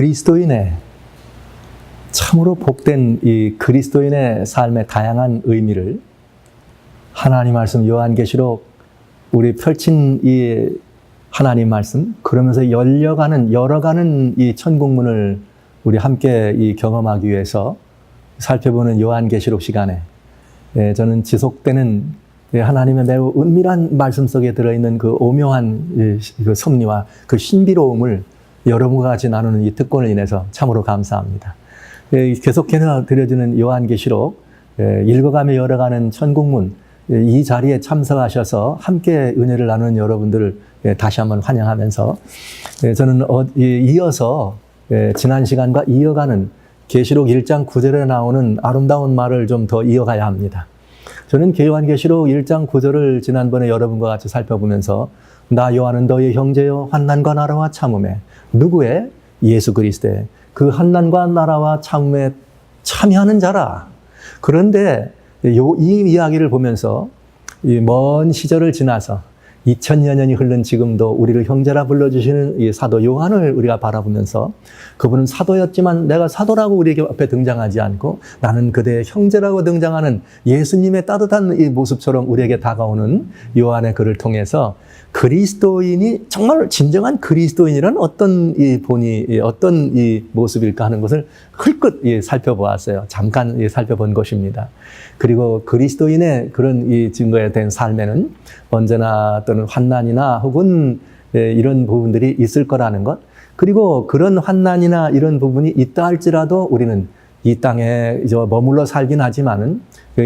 그리스도인의 참으로 복된 이 그리스도인의 삶의 다양한 의미를 하나님 말씀 요한계시록 우리 펼친 이 하나님 말씀 그러면서 열려가는 열어가는 이 천국문을 우리 함께 이 경험하기 위해서 살펴보는 요한계시록 시간에 예, 저는 지속되는 예, 하나님의 매우 은밀한 말씀 속에 들어있는 그 오묘한 이, 그 섭리와 그 신비로움을 여러분과 같이 나누는 이 특권을 인해서 참으로 감사합니다. 예, 계속해서 드려지는 요한계시록 예, 읽어가며 열어가는 천국문 예, 이 자리에 참석하셔서 함께 은혜를 나누는 여러분들을 예, 다시 한번 환영하면서 예, 저는 어, 예, 이어서 예, 지난 시간과 이어가는 계시록 1장 9절에 나오는 아름다운 말을 좀 더 이어가야 합니다. 저는 요한계시록 1장 9절을 지난번에 여러분과 같이 살펴보면서 나 요한은 너의 형제여 환난과 나라와 참음에 누구의 예수 그리스도의 그 환난과 나라와 참음에 참여하는 자라. 그런데 요, 이 이야기를 보면서 이 먼 시절을 지나서 2000여 년이 흐른 지금도 우리를 형제라 불러주시는 이 사도 요한을 우리가 바라보면서 그분은 사도였지만 내가 사도라고 우리에게 앞에 등장하지 않고 나는 그대의 형제라고 등장하는 예수님의 따뜻한 이 모습처럼 우리에게 다가오는 요한의 글을 통해서 그리스도인이 정말 진정한 그리스도인이란 어떤 이 본이 이 어떤 이 모습일까 하는 것을 흘끗 이 살펴보았어요. 잠깐 이 살펴본 것입니다. 그리고 그리스도인의 그런 이 증거에 된 삶에는 언제나 또는 환난이나 혹은 예, 이런 부분들이 있을 거라는 것. 그리고 그런 환난이나 이런 부분이 있다 할지라도 우리는 이 땅에 머물러 살긴 하지만은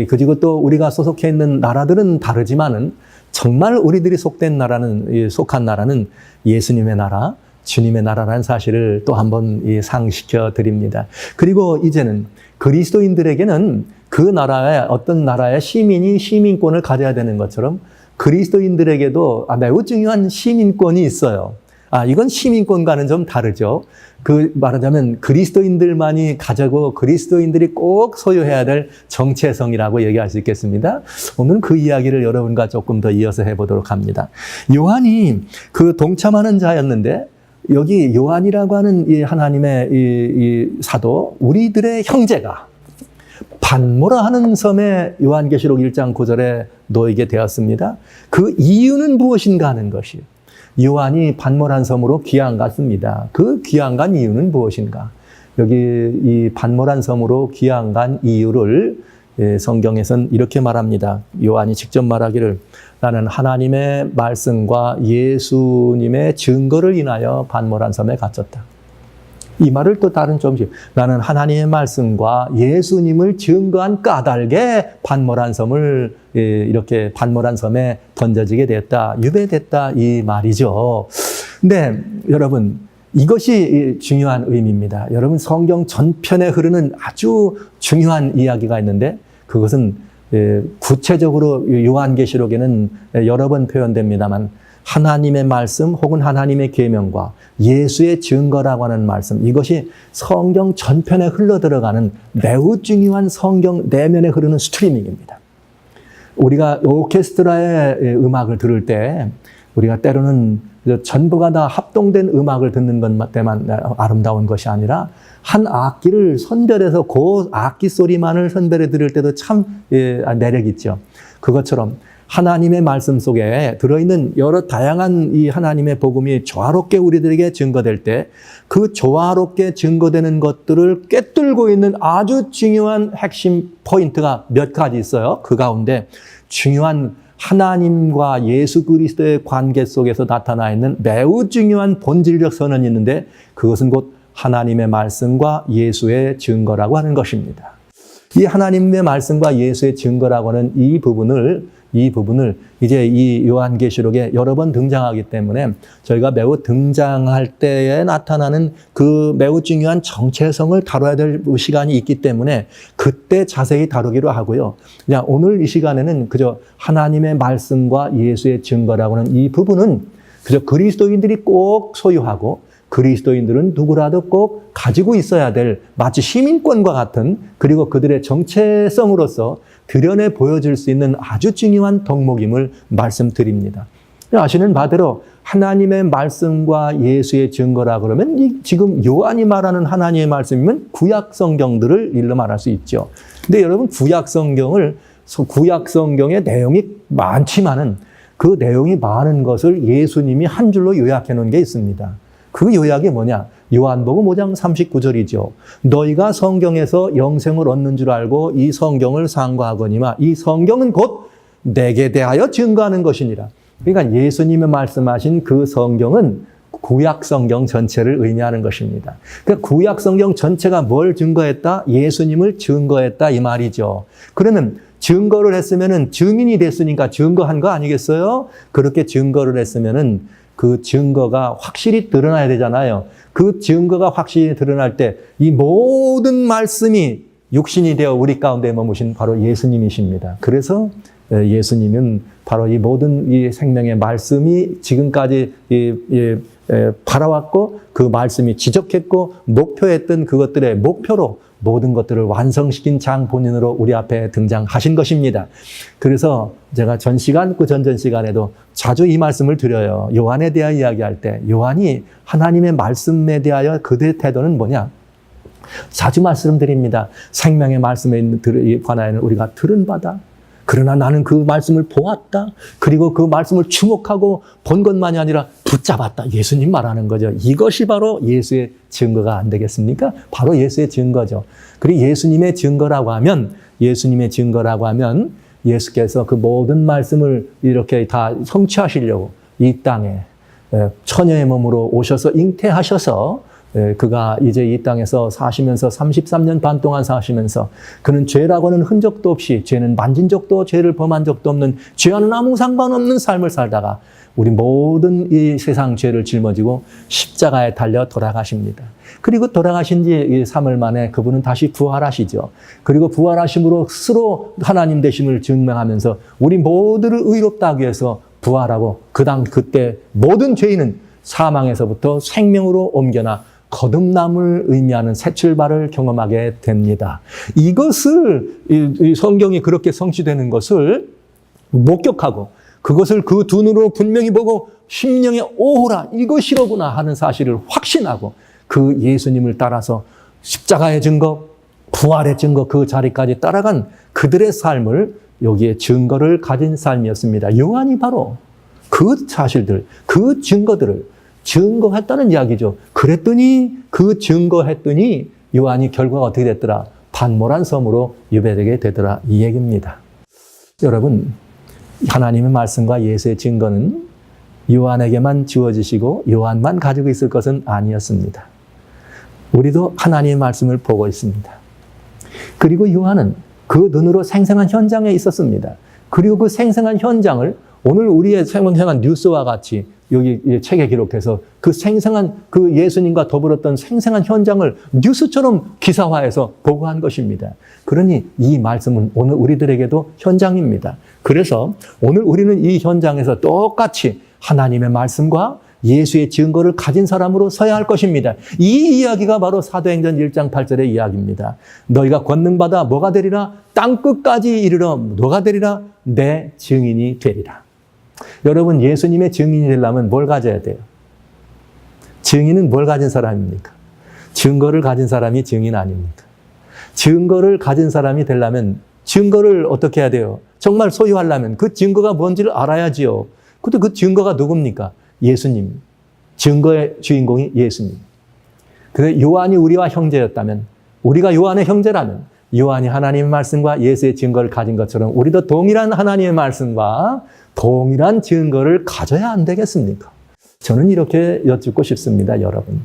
그리고 또 우리가 소속해 있는 나라들은 다르지만은 정말 우리들이 속된 나라는 속한 나라는 예수님의 나라, 주님의 나라라는 사실을 또 한번 상시켜 드립니다. 그리고 이제는 그리스도인들에게는 그 나라의 어떤 나라의 시민이 시민권을 가져야 되는 것처럼 그리스도인들에게도 매우 중요한 시민권이 있어요. 아, 이건 시민권과는 좀 다르죠. 그 말하자면 그리스도인들만이 가지고 그리스도인들이 꼭 소유해야 될 정체성이라고 얘기할 수 있겠습니다. 오늘은 그 이야기를 여러분과 조금 더 이어서 해보도록 합니다. 요한이 그 동참하는 자였는데 여기 요한이라고 하는 이 하나님의 이, 이 사도 우리들의 형제가 반모라 하는 섬에 요한계시록 1장 9절에 놓이게 되었습니다. 그 이유는 무엇인가 하는 것이 요 한이 반모란 섬으로 귀양 갔습니다. 그 귀양 간 이유는 무엇인가? 여기 이 반모란 섬으로 귀양 간 이유를 예, 성경에선 이렇게 말합니다. 요한이 직접 말하기를 나는 하나님의 말씀과 예수님의 증거를 인하여 반모란 섬에 갇혔다. 이 말을 또 다른 점씩 나는 하나님의 말씀과 예수님을 증거한 까닭에 반모란 섬을 예, 이렇게 반모란 섬에 던져지게 됐다 유배됐다 이 말이죠. 근데 여러분 이것이 중요한 의미입니다. 여러분 성경 전편에 흐르는 아주 중요한 이야기가 있는데 그것은 예, 구체적으로 요한계시록에는 여러 번 표현됩니다만 하나님의 말씀 혹은 하나님의 계명과 예수의 증거라고 하는 말씀 이것이 성경 전편에 흘러 들어가는 매우 중요한 성경 내면에 흐르는 스트리밍입니다. 우리가 오케스트라의 음악을 들을 때 우리가 때로는 전부가 다 합동된 음악을 듣는 것만 아름다운 것이 아니라 한 악기를 선별해서 그 악기 소리만을 선별해 들을 때도 참 매력 있죠. 그것처럼 하나님의 말씀 속에 들어있는 여러 다양한 이 하나님의 복음이 조화롭게 우리들에게 증거될 때 그 조화롭게 증거되는 것들을 꿰뚫고 있는 아주 중요한 핵심 포인트가 몇 가지 있어요. 그 가운데 중요한 하나님과 예수 그리스도의 관계 속에서 나타나 있는 매우 중요한 본질적 선언이 있는데 그것은 곧 하나님의 말씀과 예수의 증거라고 하는 것입니다. 이 하나님의 말씀과 예수의 증거라고 하는 이 부분을 이 부분을 이제 이 요한계시록에 여러 번 등장하기 때문에 저희가 매우 등장할 때에 나타나는 그 매우 중요한 정체성을 다뤄야 될 시간이 있기 때문에 그때 자세히 다루기로 하고요. 그냥 오늘 이 시간에는 그저 하나님의 말씀과 예수의 증거라고 하는 이 부분은 그저 그리스도인들이 꼭 소유하고 그리스도인들은 누구라도 꼭 가지고 있어야 될 마치 시민권과 같은 그리고 그들의 정체성으로서 드러내 보여줄 수 있는 아주 중요한 덕목임을 말씀드립니다. 아시는 바대로 하나님의 말씀과 예수의 증거라 그러면 이 지금 요한이 말하는 하나님의 말씀이면 구약 성경들을 일러 말할 수 있죠. 근데 여러분 구약 성경을 구약 성경의 내용이 많지만은 그 내용이 많은 것을 예수님이 한 줄로 요약해 놓은 게 있습니다. 그 요약이 뭐냐? 요한복음 5장 39절이죠. 너희가 성경에서 영생을 얻는 줄 알고 이 성경을 상고하거니와 이 성경은 곧 내게 대하여 증거하는 것이니라. 그러니까 예수님이 말씀하신 그 성경은 구약 성경 전체를 의미하는 것입니다. 그러니까 구약 성경 전체가 뭘 증거했다? 예수님을 증거했다 이 말이죠. 그러면 증거를 했으면은 증인이 됐으니까 증거한 거 아니겠어요? 그렇게 증거를 했으면은 그 증거가 확실히 드러나야 되잖아요. 그 증거가 확실히 드러날 때 이 모든 말씀이 육신이 되어 우리 가운데 머무신 바로 예수님이십니다. 그래서 예수님은 바로 이 모든 이 생명의 말씀이 지금까지 이, 이, 에, 바라왔고 그 말씀이 지적했고 목표했던 그것들의 목표로 모든 것들을 완성시킨 장 본인으로 우리 앞에 등장하신 것입니다. 그래서 제가 전 시간, 그 전전 시간에도 자주 이 말씀을 드려요. 요한에 대하여 이야기할 때, 요한이 하나님의 말씀에 대하여 그들의 태도는 뭐냐? 자주 말씀드립니다. 생명의 말씀에 관하여는 우리가 들은 바다. 그러나 나는 그 말씀을 보았다. 그리고 그 말씀을 주목하고 본 것만이 아니라 붙잡았다. 예수님 말하는 거죠. 이것이 바로 예수의 증거가 안 되겠습니까? 바로 예수의 증거죠. 그리고 예수님의 증거라고 하면, 예수님의 증거라고 하면 예수께서 그 모든 말씀을 이렇게 다 성취하시려고 이 땅에 처녀의 몸으로 오셔서 잉태하셔서 예, 그가 이제 이 땅에서 사시면서 33년 반 동안 사시면서 그는 죄라고는 흔적도 없이 죄는 만진 적도 죄를 범한 적도 없는 죄와는 아무 상관없는 삶을 살다가 우리 모든 이 세상 죄를 짊어지고 십자가에 달려 돌아가십니다. 그리고 돌아가신 지 3일 만에 그분은 다시 부활하시죠. 그리고 부활하심으로 스스로 하나님 되심을 증명하면서 우리 모두를 의롭다 하기 위해서 부활하고 그당 그때 모든 죄인은 사망에서부터 생명으로 옮겨나 거듭남을 의미하는 새 출발을 경험하게 됩니다. 이것을 이 성경이 그렇게 성취되는 것을 목격하고 그것을 그두 눈으로 분명히 보고 심령에 오호라 이것이로구나 하는 사실을 확신하고 그 예수님을 따라서 십자가의 증거, 부활의 증거 그 자리까지 따라간 그들의 삶을 여기에 증거를 가진 삶이었습니다. 요한이 바로 그 사실들, 그 증거들을 증거했다는 이야기죠. 그랬더니 그 증거했더니 요한이 결과가 어떻게 됐더라? 반모란 섬으로 유배되게 되더라. 이 얘기입니다. 여러분, 하나님의 말씀과 예수의 증거는 요한에게만 주어지시고 요한만 가지고 있을 것은 아니었습니다. 우리도 하나님의 말씀을 보고 있습니다. 그리고 요한은 그 눈으로 생생한 현장에 있었습니다. 그리고 그 생생한 현장을 오늘 우리의 생생한 뉴스와 같이 여기 책에 기록해서 그 생생한 그 예수님과 더불었던 생생한 현장을 뉴스처럼 기사화해서 보고한 것입니다. 그러니 이 말씀은 오늘 우리들에게도 현장입니다. 그래서 오늘 우리는 이 현장에서 똑같이 하나님의 말씀과 예수의 증거를 가진 사람으로 서야 할 것입니다. 이 이야기가 바로 사도행전 1장 8절의 이야기입니다. 너희가 권능받아 뭐가 되리라? 땅 끝까지 이르러 뭐가 되리라? 내 증인이 되리라. 여러분 예수님의 증인이 되려면 뭘 가져야 돼요? 증인은 뭘 가진 사람입니까? 증거를 가진 사람이 증인 아닙니까? 증거를 가진 사람이 되려면 증거를 어떻게 해야 돼요? 정말 소유하려면 그 증거가 뭔지를 알아야지요. 근데 그 증거가 누굽니까? 예수님. 증거의 주인공이 예수님. 그래 요한이 우리와 형제였다면 우리가 요한의 형제라면 요한이 하나님의 말씀과 예수의 증거를 가진 것처럼 우리도 동일한 하나님의 말씀과 동일한 증거를 가져야 안 되겠습니까? 저는 이렇게 여쭙고 싶습니다, 여러분.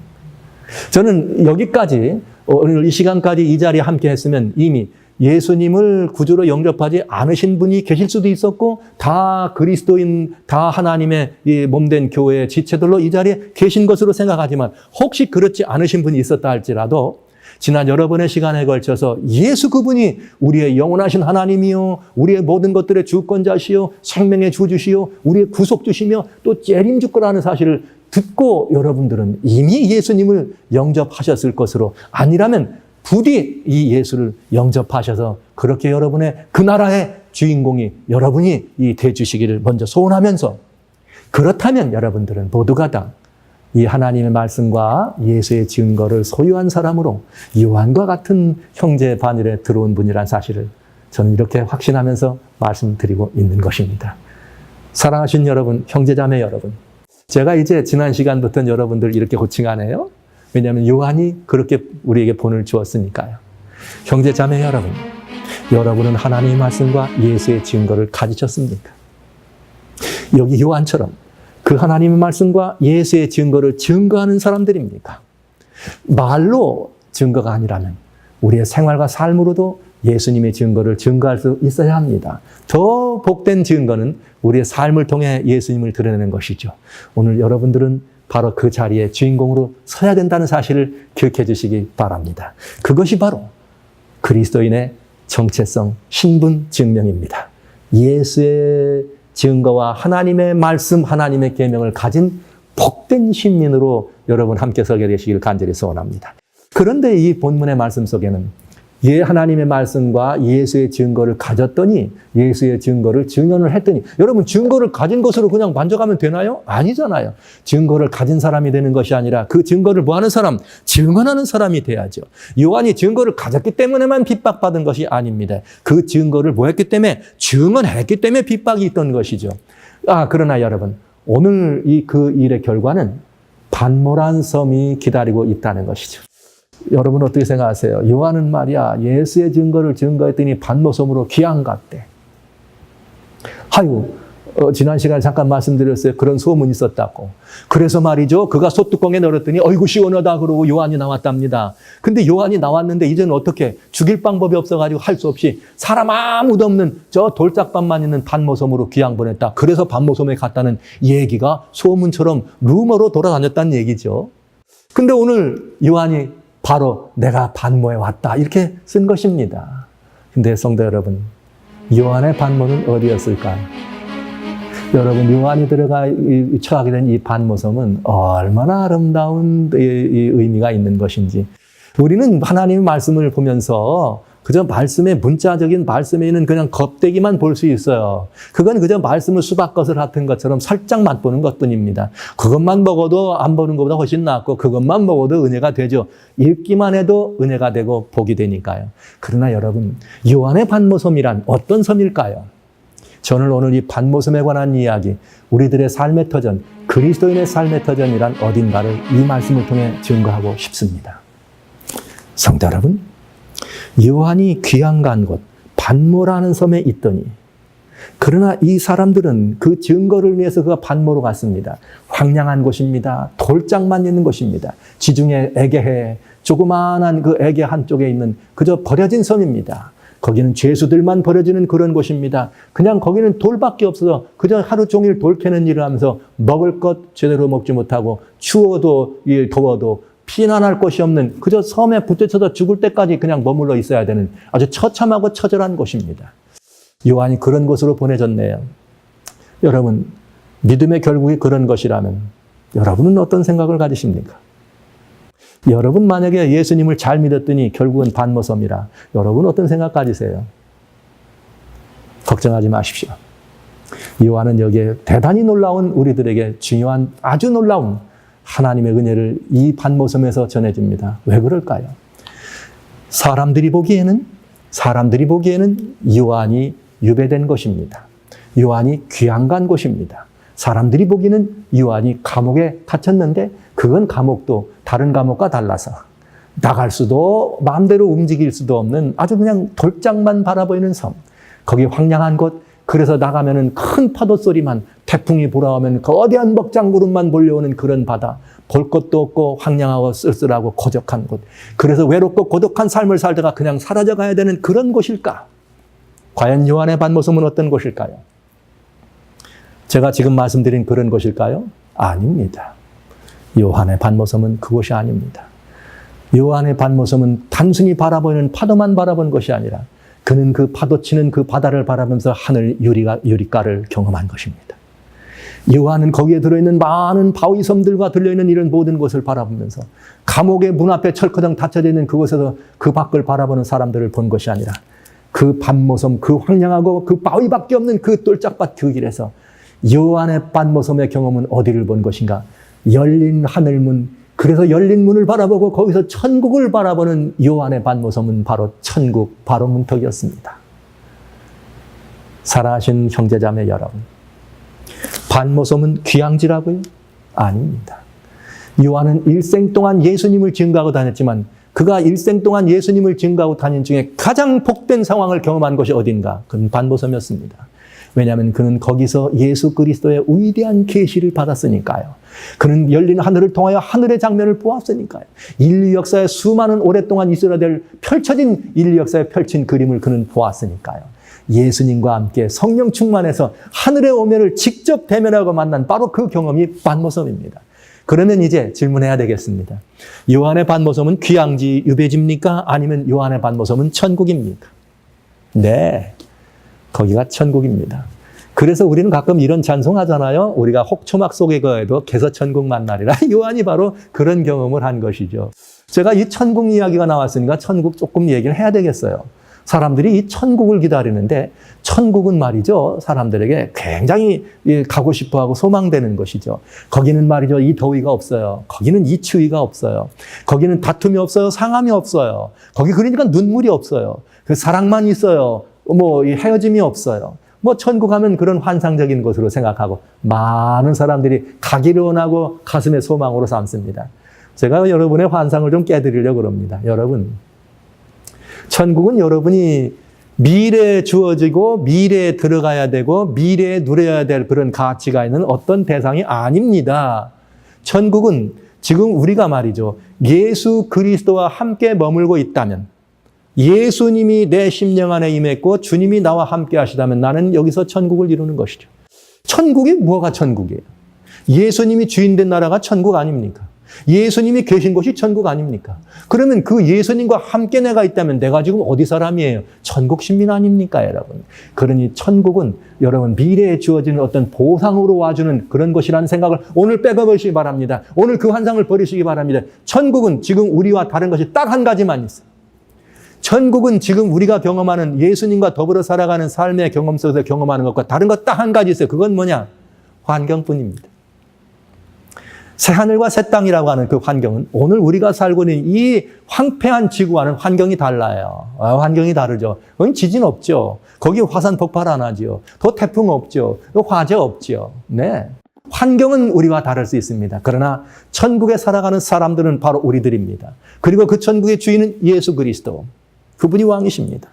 저는 여기까지, 오늘 이 시간까지 이 자리에 함께 했으면 이미 예수님을 구주로 영접하지 않으신 분이 계실 수도 있었고, 다 그리스도인, 다 하나님의 몸된 교회의 지체들로 이 자리에 계신 것으로 생각하지만, 혹시 그렇지 않으신 분이 있었다 할지라도, 지난 여러 번의 시간에 걸쳐서 예수 그분이 우리의 영원하신 하나님이요, 우리의 모든 것들의 주권자시요, 생명의 주주시요, 우리의 구속주시며 또 재림주권라는 사실을 듣고 여러분들은 이미 예수님을 영접하셨을 것으로 아니라면 부디 이 예수를 영접하셔서 그렇게 여러분의 그 나라의 주인공이 여러분이 이 되주시기를 먼저 소원하면서 그렇다면 여러분들은 모두가 다 이 하나님의 말씀과 예수의 증거를 소유한 사람으로 요한과 같은 형제 반열에 들어온 분이란 사실을 저는 이렇게 확신하면서 말씀드리고 있는 것입니다. 사랑하신 여러분, 형제자매 여러분. 제가 이제 지난 시간부터 여러분들 이렇게 호칭하네요. 왜냐하면 요한이 그렇게 우리에게 본을 주었으니까요. 형제자매 여러분, 여러분은 하나님의 말씀과 예수의 증거를 가지셨습니까? 여기 요한처럼 그 하나님의 말씀과 예수의 증거를 증거하는 사람들입니까? 말로 증거가 아니라면 우리의 생활과 삶으로도 예수님의 증거를 증거할 수 있어야 합니다. 더 복된 증거는 우리의 삶을 통해 예수님을 드러내는 것이죠. 오늘 여러분들은 바로 그 자리에 주인공으로 서야 된다는 사실을 기억해 주시기 바랍니다. 그것이 바로 그리스도인의 정체성, 신분 증명입니다. 예수의 증거와 하나님의 말씀, 하나님의 계명을 가진 복된 신민으로 여러분 함께 서게 되시길 간절히 소원합니다. 그런데 이 본문의 말씀 속에는 예 하나님의 말씀과 예수의 증거를 가졌더니 예수의 증거를 증언을 했더니 여러분 증거를 가진 것으로 그냥 만족하면 되나요? 아니잖아요. 증거를 가진 사람이 되는 것이 아니라 그 증거를 뭐 하는 사람? 증언하는 사람이 돼야죠. 요한이 증거를 가졌기 때문에만 핍박받은 것이 아닙니다. 그 증거를 뭐 했기 때문에 증언했기 때문에 핍박이 있던 것이죠. 아 그러나 여러분 오늘 이 그 일의 결과는 반모란 섬이 기다리고 있다는 것이죠. 여러분 어떻게 생각하세요? 요한은 말이야 예수의 증거를 증거했더니 반모섬으로 귀양 갔대. 하유 어, 지난 시간에 잠깐 말씀드렸어요. 그런 소문이 있었다고. 그래서 말이죠. 그가 소뚜껑에 넣었더니 어이구 시원하다 그러고 요한이 나왔답니다. 근데 요한이 나왔는데 이제는 어떻게 죽일 방법이 없어가지고 할 수 없이 사람 아무도 없는 저 돌짝밭만 있는 반모섬으로 귀양 보냈다. 그래서 반모섬에 갔다는 얘기가 소문처럼 루머로 돌아다녔다는 얘기죠. 근데 오늘 요한이 바로 내가 반모에 왔다. 이렇게 쓴 것입니다. 근데 성도 여러분, 요한의 반모는 어디였을까요? 여러분, 요한이 들어가 이- 처하게 된 이 반모섬은 얼마나 아름다운 의미가 있는 것인지. 우리는 하나님의 말씀을 보면서 그저 말씀의 문자적인 말씀에 있는 그냥 겁대기만 볼 수 있어요. 그건 그저 말씀을 수박것을 같은 것처럼 살짝 맛보는 것 뿐입니다. 그것만 먹어도 안 보는 것보다 훨씬 낫고 그것만 먹어도 은혜가 되죠. 읽기만 해도 은혜가 되고 복이 되니까요. 그러나 여러분, 요한의 반모섬이란 어떤 섬일까요? 저는 오늘 이 반모섬에 관한 이야기, 우리들의 삶의 터전, 그리스도인의 삶의 터전이란 어딘가를 이 말씀을 통해 증거하고 싶습니다. 성도 여러분, 요한이 귀양 간 곳, 반모라는 섬에 있더니, 그러나 이 사람들은 그 증거를 위해서 그가 반모로 갔습니다. 황량한 곳입니다. 돌짝만 있는 곳입니다. 지중해 에게해, 조그마한 그 에게 한쪽에 있는 그저 버려진 섬입니다. 거기는 죄수들만 버려지는 그런 곳입니다. 그냥 거기는 돌밖에 없어서 그저 하루 종일 돌 캐는 일을 하면서 먹을 것 제대로 먹지 못하고 추워도 이 더워도 피난할 곳이 없는 그저 섬에 붙여쳐서 죽을 때까지 그냥 머물러 있어야 되는 아주 처참하고 처절한 곳입니다. 요한이 그런 곳으로 보내졌네요. 여러분, 믿음의 결국이 그런 것이라면 여러분은 어떤 생각을 가지십니까? 여러분 만약에 예수님을 잘 믿었더니 결국은 반모섬이라 여러분 어떤 생각 가지세요? 걱정하지 마십시오. 요한은 여기에 대단히 놀라운 우리들에게 중요한 아주 놀라운 하나님의 은혜를 이 반모섬에서 전해줍니다. 왜 그럴까요? 사람들이 보기에는 사람들이 보기에는 요한이 유배된 것입니다. 요한이 귀양 간 곳입니다. 사람들이 보기에는 요한이 감옥에 갇혔는데 그건 감옥도 다른 감옥과 달라서 나갈 수도 마음대로 움직일 수도 없는 아주 그냥 돌짝만 바라보이는 섬. 거기 황량한 곳. 그래서 나가면은 큰 파도 소리만 태풍이 불어오면 거대한 먹장구름만 몰려오는 그런 바다. 볼 것도 없고 황량하고 쓸쓸하고 고적한 곳. 그래서 외롭고 고독한 삶을 살다가 그냥 사라져 가야 되는 그런 곳일까? 과연 요한의 반모섬은 어떤 곳일까요? 제가 지금 말씀드린 그런 곳일까요? 아닙니다. 요한의 반모섬은 그곳이 아닙니다. 요한의 반모섬은 단순히 바라보는 파도만 바라본 것이 아니라 그는 그 파도 치는 그 바다를 바라보면서 하늘 유리가, 유리가를 경험한 것입니다. 요한은 거기에 들어있는 많은 바위 섬들과 들려있는 이런 모든 것을 바라보면서 감옥의 문 앞에 철커덩 닫혀져 있는 그곳에서 그 밖을 바라보는 사람들을 본 것이 아니라 그 반모섬, 그 황량하고 그 바위밖에 없는 그 똘짝밭 그 길에서 요한의 반모섬의 경험은 어디를 본 것인가? 열린 하늘문, 그래서 열린 문을 바라보고 거기서 천국을 바라보는 요한의 반모섬은 바로 천국, 바로 문턱이었습니다. 사랑하신 형제자매 여러분, 반모섬은 귀양지라고요? 아닙니다. 요한은 일생 동안 예수님을 증거하고 다녔지만 그가 일생 동안 예수님을 증거하고 다닌 중에 가장 복된 상황을 경험한 것이 어딘가? 그건 반모섬이었습니다. 왜냐하면 그는 거기서 예수 그리스도의 위대한 계시를 받았으니까요. 그는 열린 하늘을 통하여 하늘의 장면을 보았으니까요. 인류 역사에 수많은 오랫동안 있어야 될 펼쳐진 인류 역사에 펼친 그림을 그는 보았으니까요. 예수님과 함께 성령 충만해서 하늘의 오면을 직접 대면하고 만난 바로 그 경험이 반모섬입니다. 그러면 이제 질문해야 되겠습니다. 요한의 반모섬은 귀양지 유배지입니까? 아니면 요한의 반모섬은 천국입니까? 네. 거기가 천국입니다. 그래서 우리는 가끔 이런 찬송하잖아요. 우리가 혹초막 속에 거해도 개서 천국 만나리라. 요한이 바로 그런 경험을 한 것이죠. 제가 이 천국 이야기가 나왔으니까 천국 조금 얘기를 해야 되겠어요. 사람들이 이 천국을 기다리는데 천국은 말이죠. 사람들에게 굉장히 가고 싶어 하고 소망되는 것이죠. 거기는 말이죠. 이 더위가 없어요. 거기는 이 추위가 없어요. 거기는 다툼이 없어요. 상함이 없어요. 거기 그러니까 눈물이 없어요. 그 사랑만 있어요. 뭐 헤어짐이 없어요. 뭐 천국 하면 그런 환상적인 것으로 생각하고 많은 사람들이 가기를 원하고 가슴에 소망으로 삼습니다. 제가 여러분의 환상을 좀 깨드리려고 합니다. 여러분, 천국은 여러분이 미래에 주어지고 미래에 들어가야 되고 미래에 누려야 될 그런 가치가 있는 어떤 대상이 아닙니다. 천국은 지금 우리가 말이죠. 예수 그리스도와 함께 머물고 있다면 예수님이 내 심령 안에 임했고 주님이 나와 함께 하시다면 나는 여기서 천국을 이루는 것이죠. 천국이 뭐가 천국이에요? 예수님이 주인 된 나라가 천국 아닙니까? 예수님이 계신 곳이 천국 아닙니까? 그러면 그 예수님과 함께 내가 있다면 내가 지금 어디 사람이에요? 천국 시민 아닙니까, 여러분? 그러니 천국은 여러분 미래에 주어지는 어떤 보상으로 와주는 그런 것이라는 생각을 오늘 빼가보시기 바랍니다. 오늘 그 환상을 버리시기 바랍니다. 천국은 지금 우리와 다른 것이 딱 한 가지만 있어요. 천국은 지금 우리가 경험하는 예수님과 더불어 살아가는 삶의 경험 속에서 경험하는 것과 다른 것 딱 한 가지 있어요. 그건 뭐냐? 환경뿐입니다. 새 하늘과 새 땅이라고 하는 그 환경은 오늘 우리가 살고 있는 이 황폐한 지구와는 환경이 달라요. 아, 환경이 다르죠. 거기 지진 없죠. 거기 화산 폭발 안 하죠. 또 태풍 없죠. 화재 없죠. 네. 환경은 우리와 다를 수 있습니다. 그러나 천국에 살아가는 사람들은 바로 우리들입니다. 그리고 그 천국의 주인은 예수 그리스도. 그분이 왕이십니다.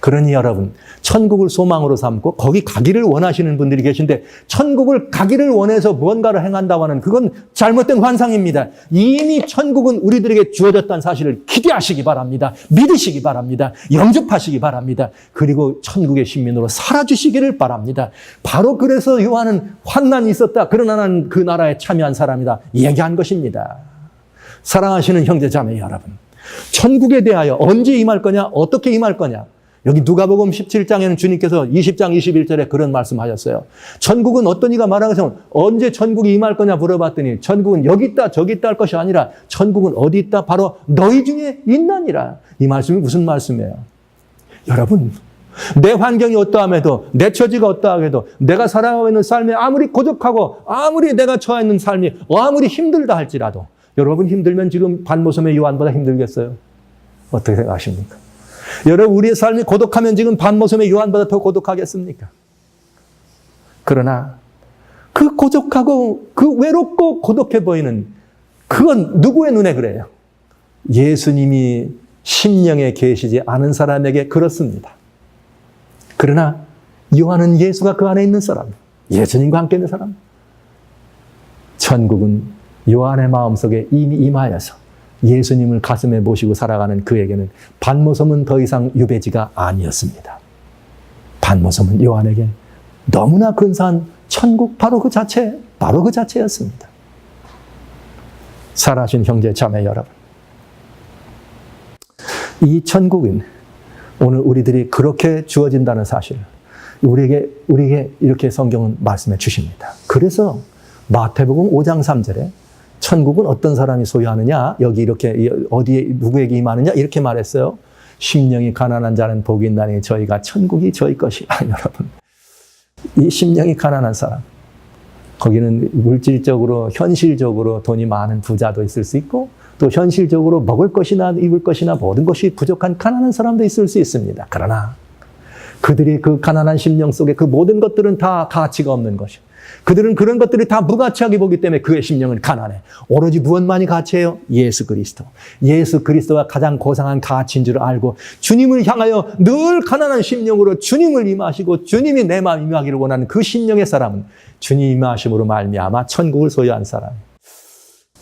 그러니 여러분, 천국을 소망으로 삼고 거기 가기를 원하시는 분들이 계신데 천국을 가기를 원해서 무언가를 행한다고 하는 그건 잘못된 환상입니다. 이미 천국은 우리들에게 주어졌다는 사실을 기대하시기 바랍니다. 믿으시기 바랍니다. 영접하시기 바랍니다. 그리고 천국의 신민으로 살아주시기를 바랍니다. 바로 그래서 요한은 환난이 있었다. 그러나 나는 그 나라에 참여한 사람이다. 얘기한 것입니다. 사랑하시는 형제 자매 여러분. 천국에 대하여 언제 임할 거냐? 어떻게 임할 거냐? 여기 누가복음 17장에는 주님께서 20장 21절에 그런 말씀하셨어요. 천국은 어떤 이가 말하면서 언제 천국이 임할 거냐 물어봤더니 천국은 여기 있다 저기 있다 할 것이 아니라 천국은 어디 있다 바로 너희 중에 있나니라. 이 말씀이 무슨 말씀이에요? 여러분 내 환경이 어떠함에도 내 처지가 어떠하게도 내가 살아가고 있는 삶이 아무리 고독하고 아무리 내가 처해 있는 삶이 아무리 힘들다 할지라도 여러분 힘들면 지금 반모섬의 요한보다 힘들겠어요? 어떻게 생각하십니까? 여러분, 우리의 삶이 고독하면 지금 반모섬의 요한보다 더 고독하겠습니까? 그러나 그 고독하고 그 외롭고 고독해 보이는 그건 누구의 눈에 그래요? 예수님이 심령에 계시지 않은 사람에게 그렇습니다. 그러나 요한은 예수가 그 안에 있는 사람, 예수님과 함께 있는 사람. 천국은 요한의 마음속에 이미 임하여서 예수님을 가슴에 모시고 살아가는 그에게는 반모섬은 더 이상 유배지가 아니었습니다. 반모섬은 요한에게 너무나 근사한 천국 바로 그 자체, 바로 그 자체였습니다. 살아신 형제 자매 여러분. 이 천국은 오늘 우리들이 그렇게 주어진다는 사실, 우리에게, 우리에게 이렇게 성경은 말씀해 주십니다. 그래서 마태복음 5장 3절에 천국은 어떤 사람이 소유하느냐? 여기 이렇게 어디에 누구에게 임하느냐? 이렇게 말했어요. 심령이 가난한 자는 복이 있나니 저희가 천국이 저희 것이라 여러분. 이 심령이 가난한 사람. 거기는 물질적으로, 현실적으로 돈이 많은 부자도 있을 수 있고, 또 현실적으로 먹을 것이나 입을 것이나 모든 것이 부족한 가난한 사람도 있을 수 있습니다. 그러나 그들이 그 가난한 심령 속에 그 모든 것들은 다 가치가 없는 것이. 그들은 그런 것들이 다 무가치하게 보기 때문에 그의 심령은 가난해. 오로지 무엇만이 가치해요? 예수 그리스도. 예수 그리스도가 가장 고상한 가치인 줄 알고 주님을 향하여 늘 가난한 심령으로 주님을 임하시고 주님이 내 마음 임하기를 원하는 그 심령의 사람은 주님 임하심으로 말미암아 천국을 소유한 사람.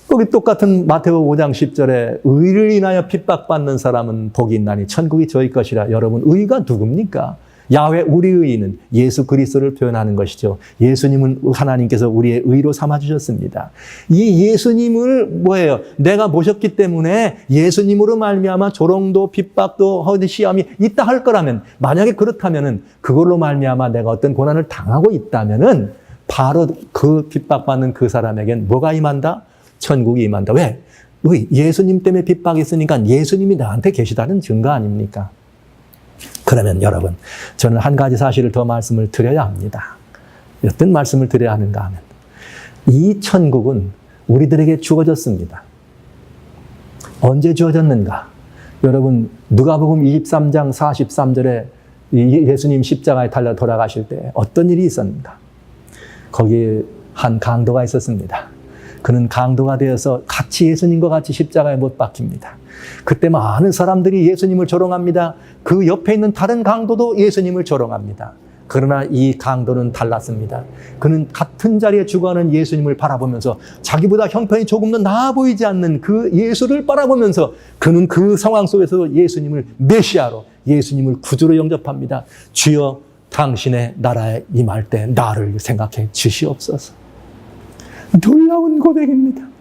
거기 똑같은 마태오 5장 10절에 의를 인하여 핍박받는 사람은 복이 있나니 천국이 저희 것이라 여러분 의가 누굽니까? 야외 우리 의는 예수 그리스도를 표현하는 것이죠. 예수님은 하나님께서 우리의 의로 삼아 주셨습니다. 이 예수님을 뭐예요? 내가 모셨기 때문에 예수님으로 말미암아 조롱도 핍박도 시험이 있다 할 거라면 만약에 그렇다면은 그걸로 말미암아 내가 어떤 고난을 당하고 있다면은 바로 그 핍박받는 그 사람에겐 뭐가 임한다? 천국이 임한다. 왜? 의, 예수님 때문에 핍박이 있으니까 예수님이 나한테 계시다는 증거 아닙니까? 그러면 여러분, 저는 한 가지 사실을 더 말씀을 드려야 합니다. 어떤 말씀을 드려야 하는가 하면, 이 천국은 우리들에게 주어졌습니다. 언제 주어졌는가? 여러분, 누가복음 23장 43절에 예수님 십자가에 달려 돌아가실 때 어떤 일이 있었는가? 거기에 한 강도가 있었습니다. 그는 강도가 되어서 같이 예수님과 같이 십자가에 못 박힙니다. 그때 많은 사람들이 예수님을 조롱합니다. 그 옆에 있는 다른 강도도 예수님을 조롱합니다. 그러나 이 강도는 달랐습니다. 그는 같은 자리에 죽어가는 예수님을 바라보면서 자기보다 형편이 조금 더 나아 보이지 않는 그 예수를 바라보면서 그는 그 상황 속에서 예수님을 메시아로 예수님을 구주로 영접합니다. 주여 당신의 나라에 임할 때 나를 생각해 주시옵소서. 놀라운 고백입니다.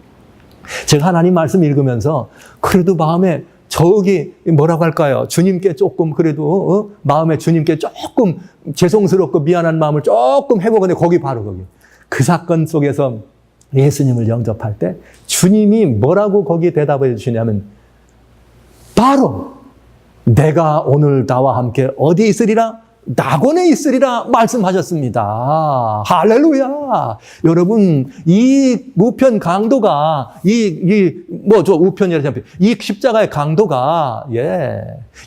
제가 하나님 말씀 읽으면서 그래도 마음에 저기 뭐라고 할까요? 주님께 조금 그래도 어? 마음에 주님께 조금 죄송스럽고 미안한 마음을 조금 해보건데 거기 바로 거기 그 사건 속에서 예수님을 영접할 때 주님이 뭐라고 거기에 대답해 주시냐면 바로 내가 오늘 나와 함께 어디 있으리라? 낙원에 있으리라 말씀하셨습니다. 할렐루야. 여러분, 이 우편 강도가, 이, 이, 뭐, 저 우편이라 이 십자가의 강도가, 예.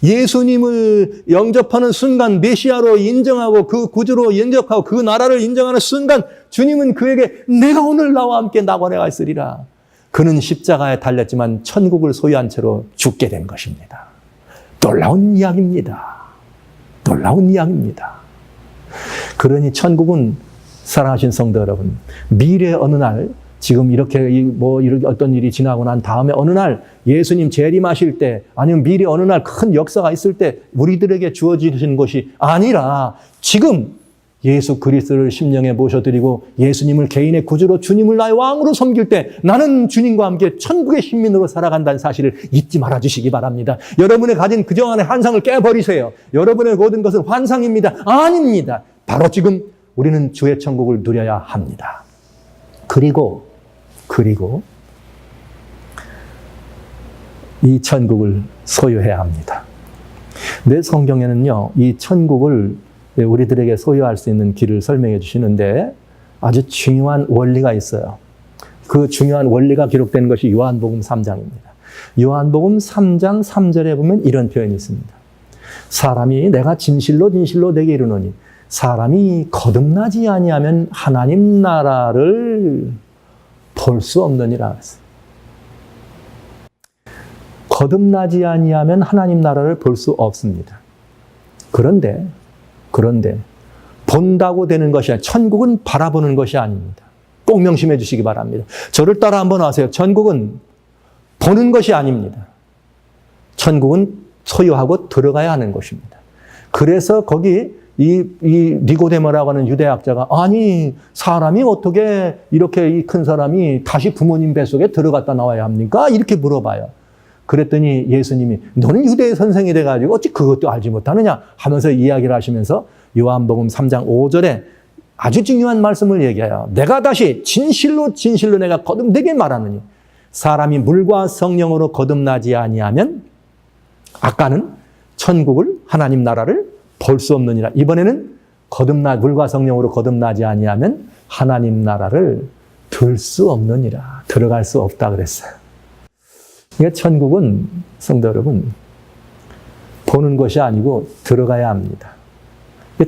예수님을 영접하는 순간 메시아로 인정하고 그 구주로 인정하고 그 나라를 인정하는 순간 주님은 그에게 내가 오늘 나와 함께 낙원에 가 있으리라. 그는 십자가에 달렸지만 천국을 소유한 채로 죽게 된 것입니다. 놀라운 이야기입니다. 놀라운 이야기입니다. 그러니 천국은 사랑하신 성도 여러분, 미래 어느 날 지금 이렇게 뭐 이렇게 어떤 일이 지나고 난 다음에 어느 날 예수님 재림하실 때 아니면 미래 어느 날 큰 역사가 있을 때 우리들에게 주어지는 것이 아니라 지금 예수 그리스도를 심령에 모셔드리고 예수님을 개인의 구주로 주님을 나의 왕으로 섬길 때 나는 주님과 함께 천국의 신민으로 살아간다는 사실을 잊지 말아 주시기 바랍니다. 여러분의 가진 그정안의 환상을 깨버리세요. 여러분의 모든 것은 환상입니다. 아닙니다. 바로 지금 우리는 주의 천국을 누려야 합니다. 그리고 그리고 이 천국을 소유해야 합니다. 내 성경에는요, 이 천국을 우리들에게 소유할 수 있는 길을 설명해 주시는데 아주 중요한 원리가 있어요. 그 중요한 원리가 기록된 것이 요한복음 3장입니다. 요한복음 3장 3절에 보면 이런 표현이 있습니다. 사람이 내가 진실로 진실로 내게 이르노니 사람이 거듭나지 아니하면 하나님 나라를 볼 수 없느니라 했어요. 거듭나지 아니하면 하나님 나라를 볼 수 없습니다. 그런데 그런데 본다고 되는 것이 아니라 천국은 바라보는 것이 아닙니다. 꼭 명심해 주시기 바랍니다. 저를 따라 한번 하세요. 천국은 보는 것이 아닙니다. 천국은 소유하고 들어가야 하는 것입니다. 그래서 거기 이, 이 니고데모라고 하는 유대학자가 아니 사람이 어떻게 이렇게 이 큰 사람이 다시 부모님 뱃속에 들어갔다 나와야 합니까? 이렇게 물어봐요. 그랬더니 예수님이 너는 유대 선생이 돼가지고 어찌 그것도 알지 못하느냐 하면서 이야기를 하시면서 요한복음 3장 5절에 아주 중요한 말씀을 얘기해요. 내가 다시 진실로 진실로 내가 거듭되게 말하느니 사람이 물과 성령으로 거듭나지 아니하면 아까는 천국을 하나님 나라를 볼 수 없느니라. 이번에는 거듭나 물과 성령으로 거듭나지 아니하면 하나님 나라를 들 수 없느니라 들어갈 수 없다 그랬어요. 그러니까 천국은 성도 여러분 보는 것이 아니고 들어가야 합니다.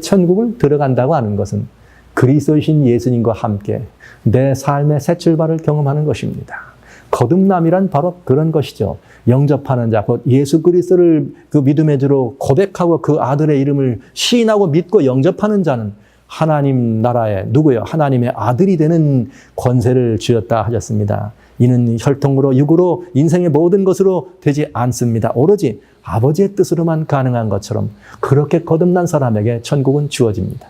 천국을 들어간다고 하는 것은 그리스도이신 예수님과 함께 내 삶의 새 출발을 경험하는 것입니다. 거듭남이란 바로 그런 것이죠. 영접하는 자, 곧 예수 그리스도를 그 믿음의 주로 고백하고 그 아들의 이름을 시인하고 믿고 영접하는 자는 하나님 나라의 누구요? 하나님의 아들이 되는 권세를 주었다 하셨습니다. 이는 혈통으로 육으로 인생의 모든 것으로 되지 않습니다. 오로지 아버지의 뜻으로만 가능한 것처럼 그렇게 거듭난 사람에게 천국은 주어집니다.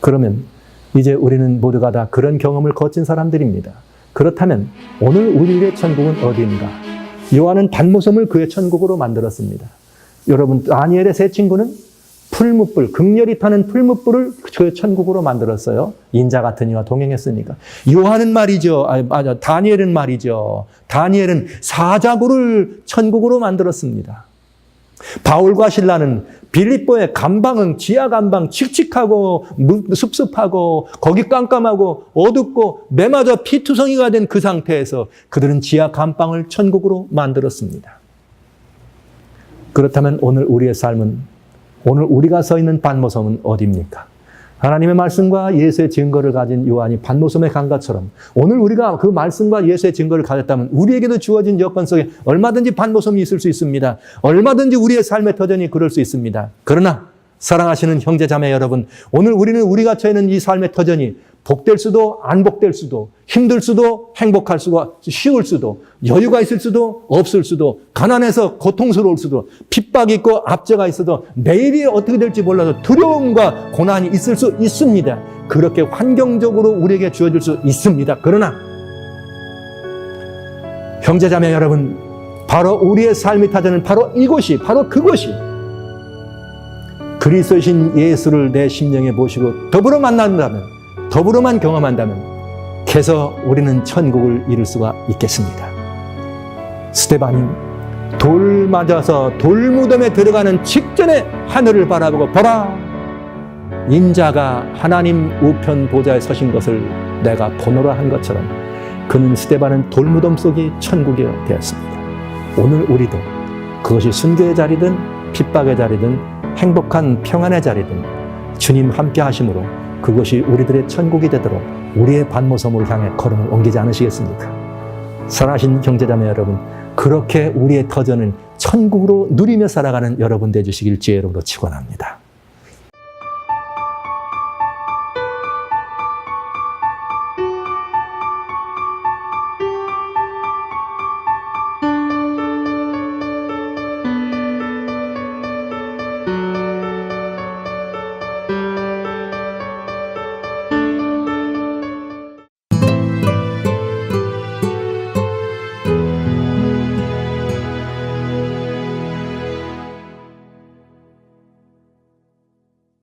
그러면 이제 우리는 모두가 다 그런 경험을 거친 사람들입니다. 그렇다면 오늘 우리의 천국은 어디인가? 요한은 단모섬을 그의 천국으로 만들었습니다. 여러분, 다니엘의 세 친구는 풀무불, 극렬히 타는 풀무불을 그 천국으로 만들었어요. 인자 같은 이와 동행했으니까. 요한은 말이죠. 아, 맞아. 다니엘은 말이죠. 다니엘은 사자구를 천국으로 만들었습니다. 바울과 신라는 빌립보의 감방은 지하 감방 칙칙하고 습습하고 거기 깜깜하고 어둡고 매마저 피투성이가 된 그 상태에서 그들은 지하 감방을 천국으로 만들었습니다. 그렇다면 오늘 우리의 삶은 오늘 우리가 서 있는 반모섬은 어디입니까? 하나님의 말씀과 예수의 증거를 가진 요한이 반모섬에 간 것처럼 오늘 우리가 그 말씀과 예수의 증거를 가졌다면 우리에게도 주어진 여건 속에 얼마든지 반모섬이 있을 수 있습니다. 얼마든지 우리의 삶의 터전이 그럴 수 있습니다. 그러나 사랑하시는 형제 자매 여러분, 오늘 우리는 우리가 처해 있는 이 삶의 터전이 복될 수도 안 복될 수도 힘들 수도 행복할 수가 쉬울 수도 여유가 있을 수도 없을 수도 가난해서 고통스러울 수도 핍박이 있고 압제가 있어도 내일이 어떻게 될지 몰라서 두려움과 고난이 있을 수 있습니다. 그렇게 환경적으로 우리에게 주어질 수 있습니다. 그러나 형제자매 여러분 바로 우리의 삶의 타전은 바로 이곳이 바로 그곳이 그리스도신 예수를 내 심령에 모시고 더불어 만난다면 더불어만 경험한다면 개서 우리는 천국을 이룰 수가 있겠습니다. 스테반이 돌 맞아서 돌 무덤에 들어가는 직전에 하늘을 바라보고 보라 인자가 하나님 우편 보좌에 서신 것을 내가 보노라 한 것처럼 그는 스테반은 돌무덤 속이 천국이 되었습니다. 오늘 우리도 그것이 순교의 자리든 핍박의 자리든 행복한 평안의 자리든 주님 함께 하심으로 그것이 우리들의 천국이 되도록 우리의 반모섬을 향해 걸음을 옮기지 않으시겠습니까? 사랑하신 형제자매 여러분, 그렇게 우리의 터전을 천국으로 누리며 살아가는 여러분 되주시길 이름으로 축원합니다.